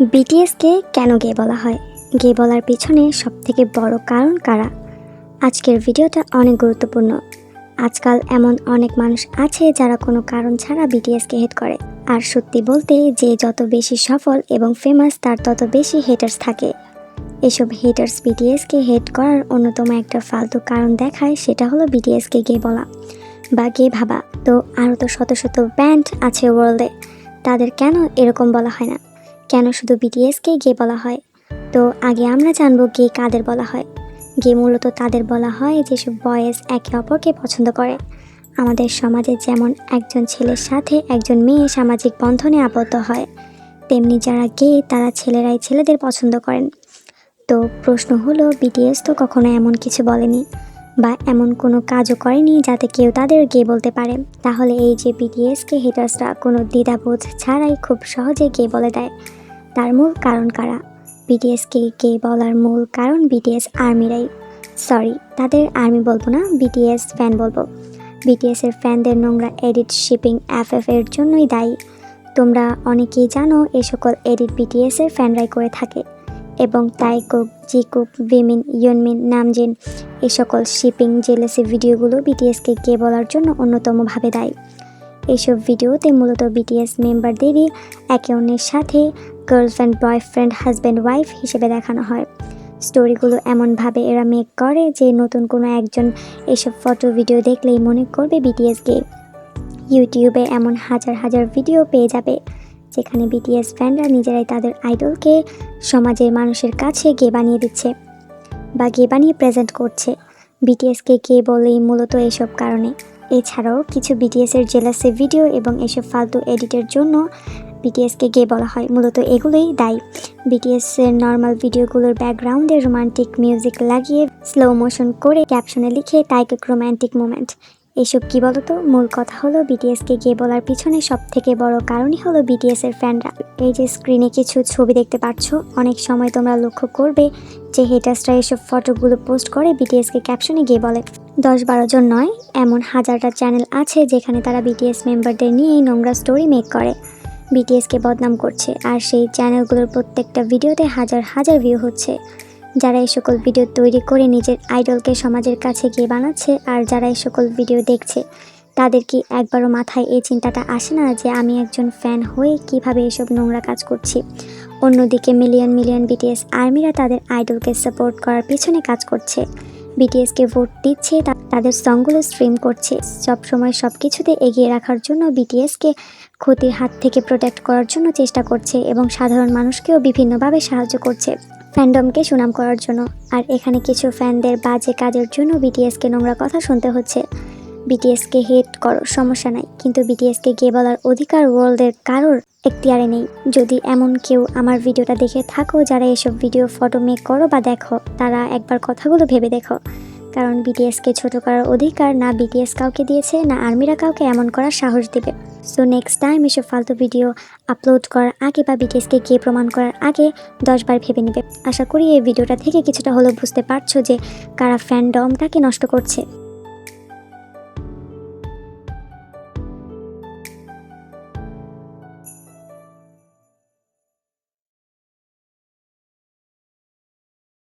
বিটিএসকে কেন গে বলা হয়? গে বলার পিছনে সবথেকে বড় কারণ কারা? আজকের ভিডিওটা অনেক গুরুত্বপূর্ণ। আজকাল এমন অনেক মানুষ আছে যারা কোনো কারণ ছাড়া বিটিএসকে হেট করে। আর সত্যি বলতে, যে যত বেশি সফল এবং ফেমাস তার তত বেশি হেটার্স থাকে। এসব হেটার্স বিটিএসকে হেট করার অন্যতম একটা ফালতু কারণ দেখায় সেটা হলো বিটিএসকে গে বলা বা গে ভাবা। তো আরও তো শত শত ব্যান্ড আছে ওয়ার্ল্ডে তাদের কেন এরকম বলা হয় না? কেন শুধু বিটিএসকেই গে বলা হয়? তো আগে আমরা জানব গে কাদের বলা হয়। গে মূলত তাদের বলা হয় যেসব বয়েজ একে অপরকে পছন্দ করে। আমাদের সমাজে যেমন একজন ছেলের সাথে একজন মেয়ে সামাজিক বন্ধনে আবদ্ধ হয়, তেমনি যারা গে তারা ছেলেরাই ছেলেদের পছন্দ করেন। তো প্রশ্ন হলো বিটিএস তো কখনো এমন কিছু বলেনি। বা এমন কোনো কাজও করেনি যাতে কেউ তাদের গে বলতে পারে। তাহলে এই যে বিটিএসকে হেটার্সরা কোনো দ্বিধাবোধ ছাড়াই খুব সহজে গে বলে দেয়। তার মূল কারণ কারা? বিটিএসকে গে বলার মূল কারণ বিটিএস আর্মিরাই। সরি তাদের আর্মি বলব না বিটিএস ফ্যান বলব। বিটিএসের ফ্যানদের নোংরা এডিট শিপিং এফ এর জন্যই দায়ী। তোমরা অনেকেই জানো এ সকল এডিট বিটিএসের ফ্যানরাই করে থাকে। এবং তাইকুক, জিকুক, ভিমিন ইয়নমিন নামজিন এই সকল শিপিং জেলেসি ভিডিওগুলো বিটিএসকে কে বলার জন্য অন্যতমভাবে দায়ী। এইসব ভিডিওতে মূলত বিটিএস মেম্বারদেরই একে অন্যের সাথে গার্লফ্রেন্ড বয়ফ্রেন্ড হাজব্যান্ড ওয়াইফ হিসেবে দেখানো হয়। স্টোরিগুলো এমনভাবে এরা মেক করে যে নতুন কোনো একজন এসব ফটো ভিডিও দেখলেই মনে করবে বিটিএস গে ইউটিউবে এমন হাজার হাজার ভিডিও পেয়ে যাবে, যেখানে বিটিএস ফ্যানরা নিজেরাই তাদের আইডলকে সমাজের মানুষের কাছে গে বানিয়ে দিচ্ছে। বা গে বানিয়ে প্রেজেন্ট করছে। বিটিএসকে কে বলেই মূলত এসব কারণে। এছাড়াও কিছু বিটিএসের জেলাসে ভিডিও এবং এসব ফালতু এডিটের জন্য বিটিএসকে গে বলা হয়, মূলত এগুলোই দায়ী। বিটিএসের নর্মাল ভিডিওগুলোর ব্যাকগ্রাউন্ডে রোমান্টিক মিউজিক লাগিয়ে স্লো মোশন করে ক্যাপশনে লিখে টাইকক রোম্যান্টিক মোমেন্ট এসব কি বলতো? মূল কথা হলো বিটিএসকে গে বলার পিছনে সব থেকে বড় কারণই হলো বিটিএসের ফ্যানরা এই যে স্ক্রিনে কিছু ছবি দেখতে পাচ্ছ, অনেক সময় তোমরা লক্ষ্য করবে যে হেটার্সরা এসব ফটোগুলো পোস্ট করে বিটিএসকে ক্যাপশনে গিয়ে বলে। দশ বারো জন নয়, এমন হাজারটা চ্যানেল আছে যেখানে তারা বিটিএস মেম্বারদের নিয়েই নোংরা স্টোরি মেক করে। বিটিএসকে বদনাম করছে, আর সেই চ্যানেলগুলোর প্রত্যেকটা ভিডিওতে হাজার হাজার ভিউ হচ্ছে। যারা এই সকল ভিডিও তৈরি করে নিজের আইডলকে সমাজের কাছে গিয়ে বানাচ্ছে আর যারা এই সকল ভিডিও দেখছে, তাদের কি একবারও মাথায় এই চিন্তাটা আসে না যে আমি একজন ফ্যান হয়ে কীভাবে এসব নোংরা কাজ করছি? অন্যদিকে মিলিয়ন মিলিয়ন বিটিএস আর্মিরা তাদের আইডলকে সাপোর্ট করার পিছনে কাজ করছে। বিটিএসকে ভোট দিচ্ছে তাদের সংগুলো স্ট্রিম করছে। সবসময় সব কিছুতে এগিয়ে রাখার জন্য বিটিএসকে ক্ষতির হাত থেকে প্রোটেক্ট করার জন্য চেষ্টা করছে এবং সাধারণ মানুষকেও বিভিন্নভাবে সাহায্য করছে। ফ্যান্ডমকে সুনাম করার জন্য। আর এখানে কিছু ফ্যানদের বাজে কাজের জন্য বিটিএসকে নোংরা কথা শুনতে হচ্ছে। বিটিএসকে হেট করো, সমস্যা নাই। কিন্তু বিটিএসকে গে বলার অধিকার ওয়ার্ল্ডের কারোর এখতিয়ারে নেই। যদি এমন কেউ আমার ভিডিওটা দেখে থাকো, যারা এসব ভিডিও ফটো মেক করো বা দেখো, তারা একবার কথাগুলো ভেবে দেখো। কারণ বিটিএসকে ছোট করার অধিকার না বিটিএস কাউকে দিয়েছে, না আর্মিরা কাউকে এমন করার সাহস দিবে। সো নেক্সট টাইম এসব ফালতু ভিডিও আপলোড করার আগে বা বিটিএসকে গিয়ে প্রমাণ করার আগে দশবার ভেবে নেবে। আশা করি এই ভিডিওটা থেকে কিছুটা হলেও বুঝতে পারছ যে কারা ফ্যান্ডমটাকে নষ্ট করছে।